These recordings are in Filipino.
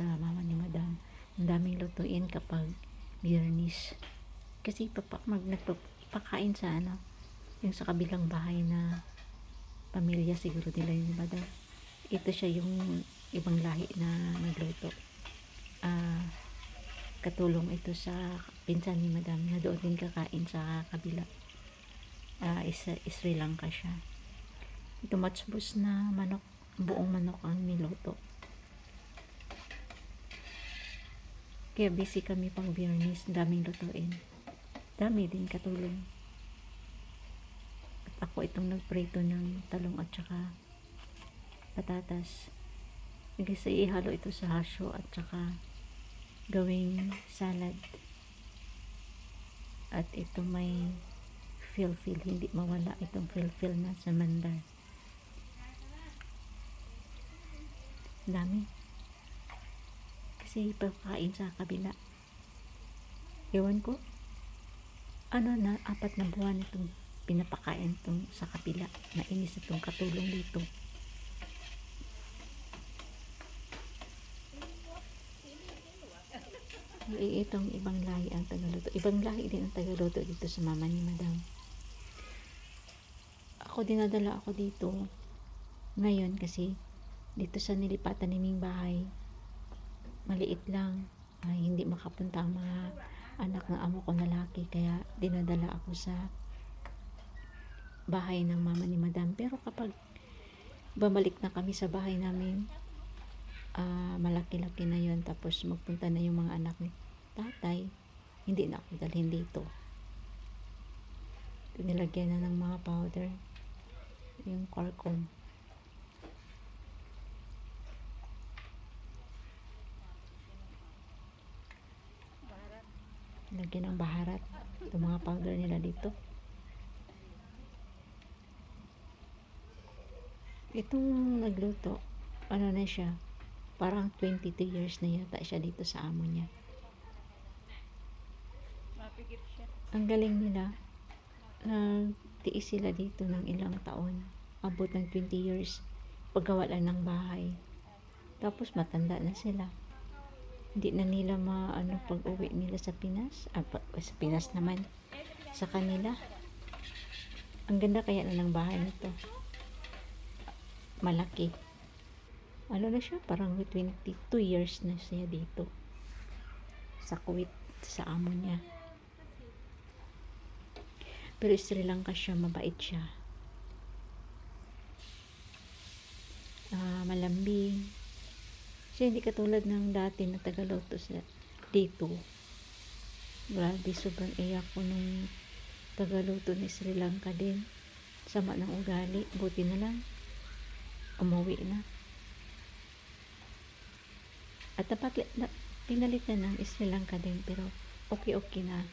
sa mama ni madam. Ang daming lutuin kapag biyernis. Kasi papa, mag nagpapakain sa ano, yung sa kabilang bahay na pamilya siguro nila yung madam. Ito siya yung ibang lahi na nagluto. Ah, katulong ito sa pinsan ni madam na doon din kakain sa kabila. Ah, is, Sri Lanka siya. Ito matchbus na manok, buong manok ang niluto. Kaya busy kami pang biyernes, daming lutuin. Dami din katulong. At ako itong nagprito ng talong at saka patatas. Kasi ihalo ito sa hasyo at saka gawing salad. At ito may feel-feel, hindi mawala itong feel-feel na sa mandar. Dami. Kasi pagkain sa kabila. Ewan ko. Ano na, apat na buwan itong pinapakain itong sa kabila. Nainis itong katulong dito. Itong ibang lahi ang tagaluto. Ibang lahi din ang tagaluto dito sa mama ni madam. Ako dinadala ako dito ngayon kasi dito sa nilipatan naming bahay maliit lang. Ay hindi makapunta ang mga anak ng amo ko na laki kaya dinadala ako sa bahay ng mama ni madam. Pero kapag babalik na kami sa bahay namin ah, malaki-laki na yon tapos magpunta na yung mga anak ni tatay hindi na ako dalhin dito. Nilagyan na ng mga powder yung corcom lagyan ng baharat itong mga powder nila dito. Itong nagluto ano na siya parang 22 years na yata siya dito sa amo niya. Ang galing nila nagtiis sila dito ng ilang taon. Abot ng 20 years paggawa lang ng bahay. Tapos matanda na sila hindi na nila maano pag uwi nila sa Pinas. Ah, sa Pinas naman. Sa kanila. Ang ganda kaya na ng bahay nito malaki. Ano na siya? Parang 22 years na siya dito. Sa Kuwait sa amo niya. Pero Sri Lanka siya mabait siya. Ah malambing siya hindi katulad ng dati na tagaluto sa dito. Grabe, sobrang iyak ko nung tagaluto ni Sri Lanka din. Sama ng ugali. Buti na lang. Umuwi na. At dapat na, pinalitan ng Sri Lanka din pero okay-okay na.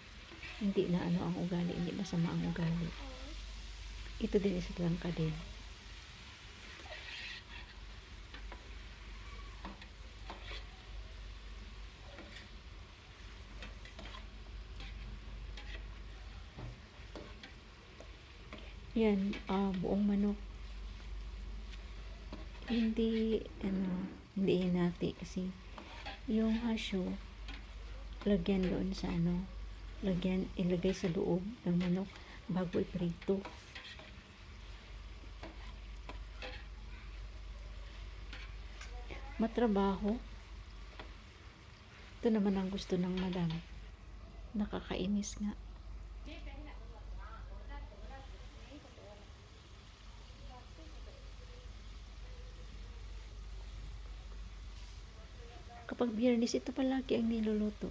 Hindi na ano ang ugali, hindi masama ang ugali. Ito din Sri Lanka din. Yan, ah, buong manok. Hindi, ano, hindi hinati kasi yung hasyo, lagyan doon sa ano, lagyan, ilagay sa loob ng manok bago iprito. Matrabaho. Ito naman ang gusto ng madam. Nakakainis nga. Kapag biyernes ito palagi ang niluluto.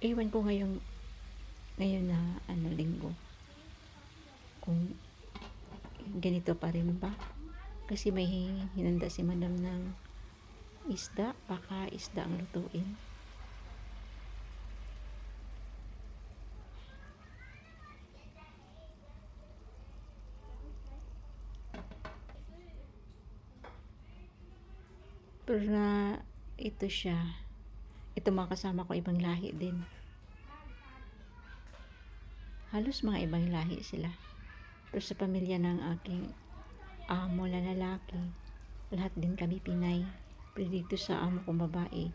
Ewan ko ngayong ngayon na ano linggo. Kung ganito pa rin ba? Kasi may hinanda si madam ng isda baka isda ang lutuin. Pero na ito siya ito mga kasama ko ibang lahi din halos mga ibang lahi sila pero sa pamilya ng aking amo na lalaki lahat din kami Pinay Pero dito sa amo kong babae,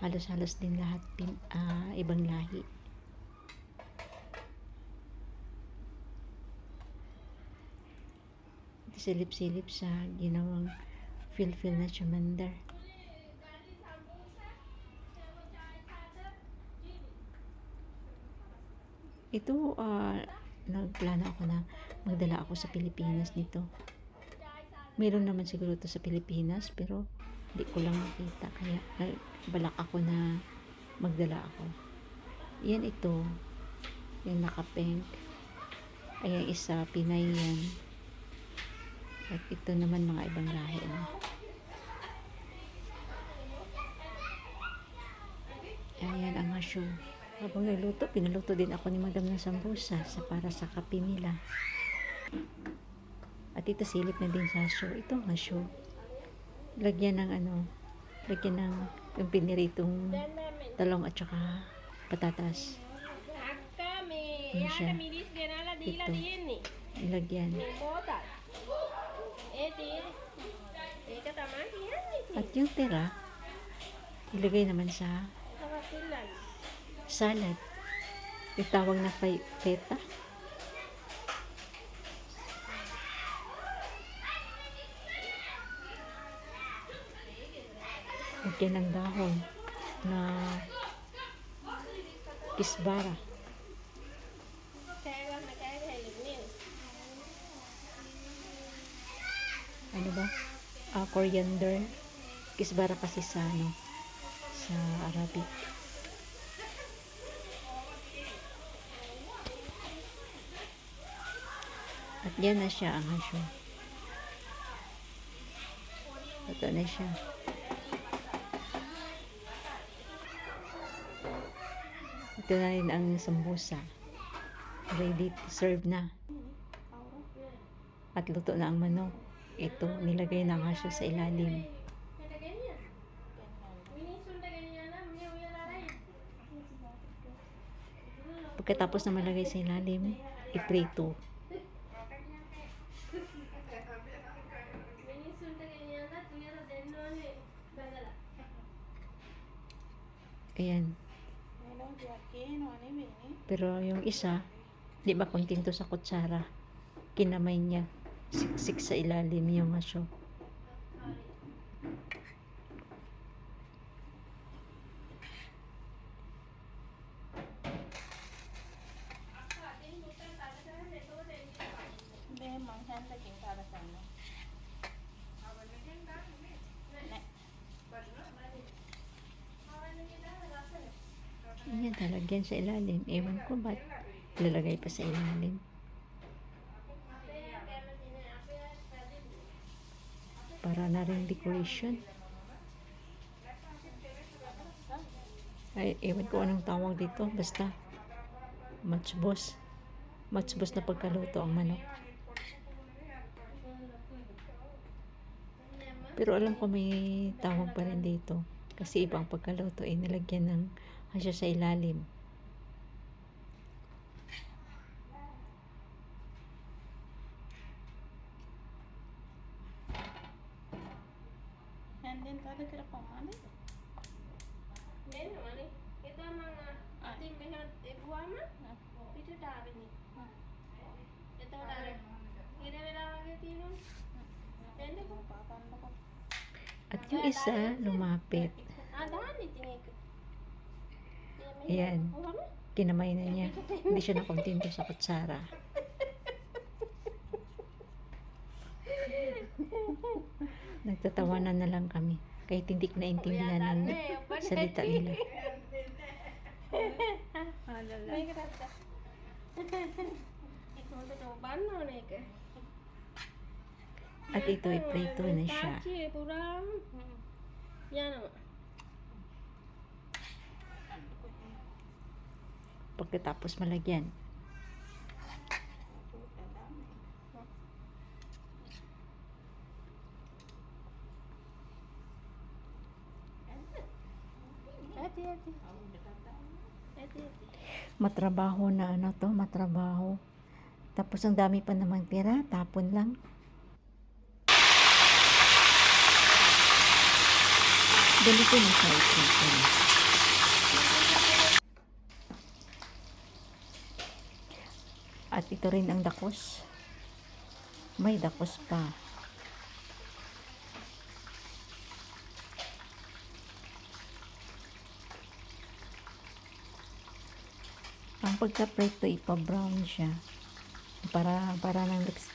halos-halos din lahat pin, ah, ibang lahi. Silip-silip sa ginawang feel-feel na chamander. Ito, ah, nagplano ako na magdala ako sa Pilipinas nito. Meron naman siguro to sa Pilipinas, pero hindi ko lang nakita. Kaya balak ako na magdala ako. Yan ito, yung naka-pink. Ayan isa, Pinay yan. At ito naman mga ibang lahi na. Ayan ang hasyo. Habang niluto, pinuluto din ako ni Madam ng sambusa sa para sa kape nila. At ito silip na din sa show. Ito nga show. Lagyan ng ano, lagyan ng yung piniritong talong at saka patatas. Yan siya. Ito. Ilagyan. At yung tira, ilagay naman sa salad. Itawag na kay feta. Lagyan ng dahon na kisbara. Ano ba? Uh, coriander. Kisbara kasi sa ano? Sa Arabic. At yan na siya ang hasyo. Ito na siya. Ito na rin ang sambusa. Ready to serve na. At luto na ang manok. Ito, nilagay na nga siya sa ilalim. Pagkatapos na malagay sa ilalim, iprito. Ayan. Pero yung isa, di ba kontento sa kutsara? Kinamay niya. Siksik sa ilalim yung asyo. Talagyan sa ilalim. Ewan ko ba't lalagay pa sa ilalim. Para na rin decoration. Ay, ewan ko anong tawag dito. Basta, matchboss. Matchboss na pagkaluto ang manok. Pero alam ko may tawag pa rin dito. Kasi ibang pagkaluto ay nilagyan ng hasya sa ilalim. At yung isa, lumapit. Ayan. Kinamay na niya. Hindi siya nakontento sa kutsara. Nagtatawanan na lang kami. Kahit hindi ko naintindihan ang salita nila. At ito ay prito na siya. Yan. Pagkatapos malagyan. Matrabaho na ano to, matrabaho. Tapos ang dami pa namang tira, tapon lang. Ganito na siya itsura. At ito rin ang dakos. May dakos pa. Ang pagka-preto, ipa-brown siya. Para, para ng liks-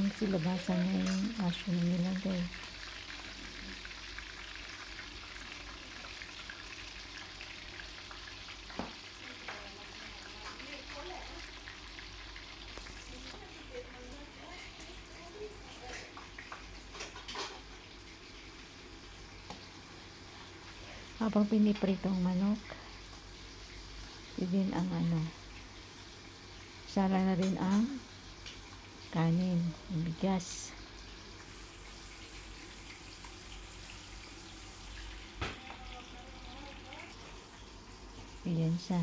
Yung silabasan na yung asyo na nilagay. Habang piniprito ang manok, yun ang ano, sala na rin ang kanin, bigas. Ayan siya.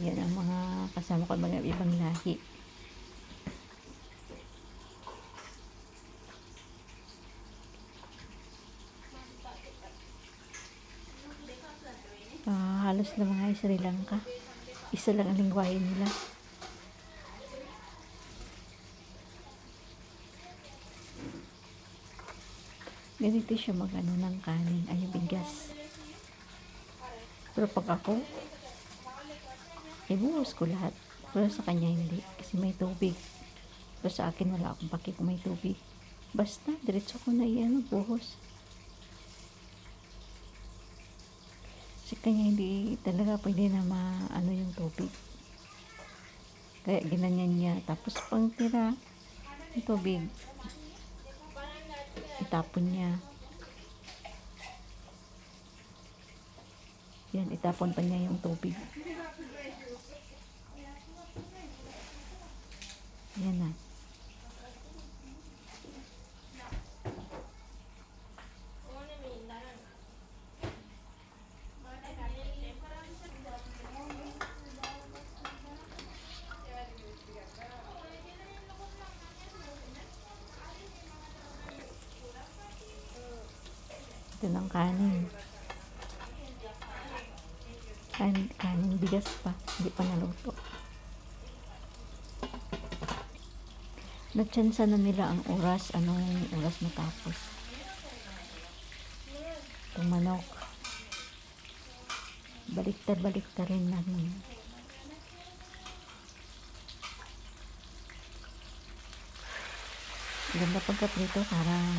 Yan ang mga kasama ko mga ibang lahi. Ah, halos na mga Sri Lanka. Isa lang ang lingwahe nila. Ganito siya mag-ano ng kanin, ay bigas. Pero pag ako, ibuhos ko lahat. Pero sa kanya hindi, kasi may tubig. Pero sa akin wala akong paki kung may tubig. Basta, diretso ko na iyan, buhos. Sa kanya hindi talaga pwede na maano yung tubig. Kaya ginanyan niya. Tapos pang tira, yung tubig, itapon niya. Yan, itapon pa niya yung tubig. Yan na. Ito ng kanin. Kanin, kanin bigas pa. Hindi pa naluto. Natsansa na nila ang oras. Anong oras matapos. Itong manok. Baliktad-baliktad rin namin. Ganda pagkaprito parang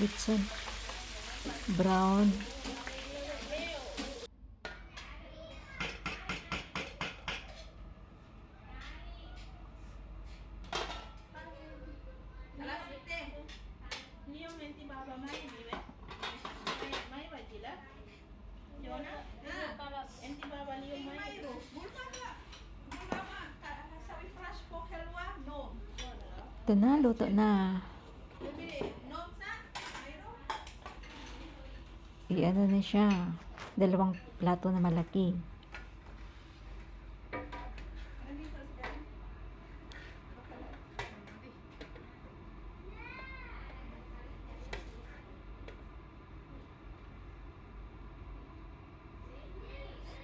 litson. Brown. Ito na, luto na. I-ano na siya. Dalawang plato na malaki.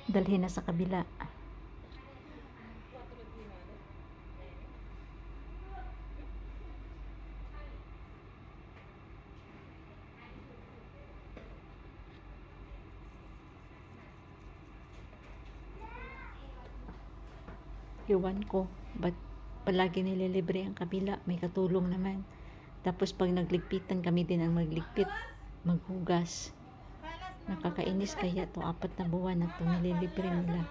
Dalhin na sa kabila. Iwan ko. Ba't palagi nililibre ang kabila? May katulong naman. Tapos pag nagligpitan kami din ang magligpit. Maghugas. Nakakainis kaya to apat na buwan na to nililibre nila.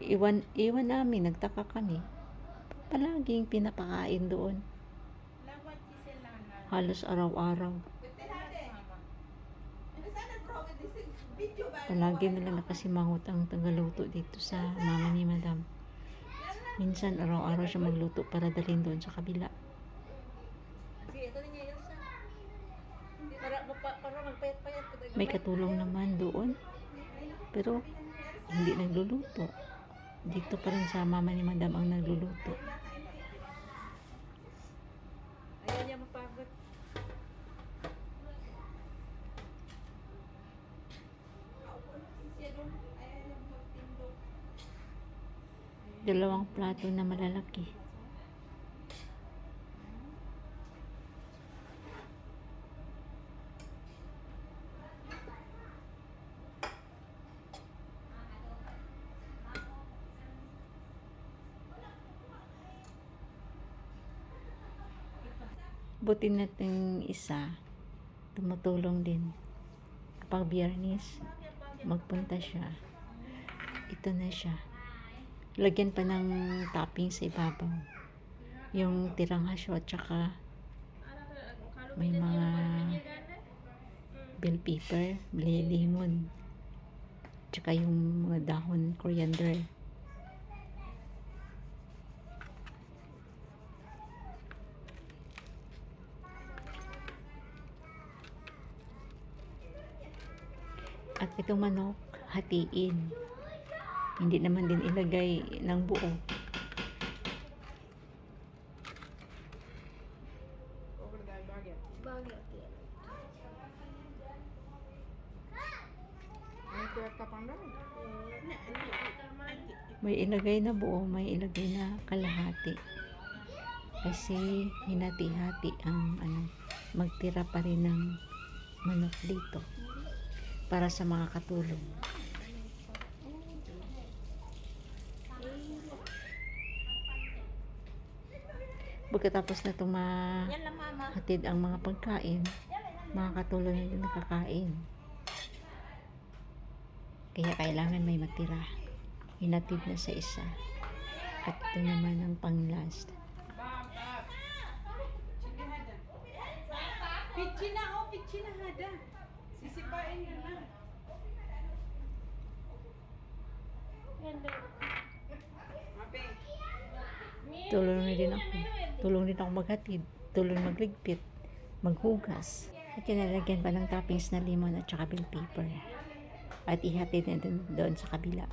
Iwan, iwan namin, nagtaka kami. Palaging pinapakain doon. Halos araw-araw. Mama. Palagi na lang nakasimangot ang tagaluto dito sa mama ni madam. Minsan araw-araw siya magluto para dalhin doon sa kabila. May katulong naman doon. Pero hindi nagluluto. Dito pa rin sa mama ni madam ang nagluluto. Ayaw niya mapagod. Dalawang plato na malalaki. Buti natin isa, tumutulong din. Kapag biyernes, magpunta siya. Ito na siya. Lagyan pa ng topping sa ibabaw. Yung tirang hasyo at saka may mga bell pepper, lemon, tsaka yung mga dahon coriander. At itong manok, hatiin. Hindi naman din ilagay ng buo. May ilagay na buo, may ilagay na kalahati. Kasi hinati-hati ang ano, magtira pa rin ng manok dito para sa mga katulong. Pagkatapos na itong Yan lang, mama. mahatid ang mga pagkain, mga katulong na din nakakain. Kaya kailangan may matira. Hinatid na sa isa. At ito naman ang pang-last. Pichi na, oh, pichi na hada. Sisipain na na. Ganda. Tulong na din ako. Tulong din ako maghatid. Tulong magligpit. Maghugas. At kinalagyan pa ng toppings na lemon at saka bell pepper. At ihatid na doon sa kabila.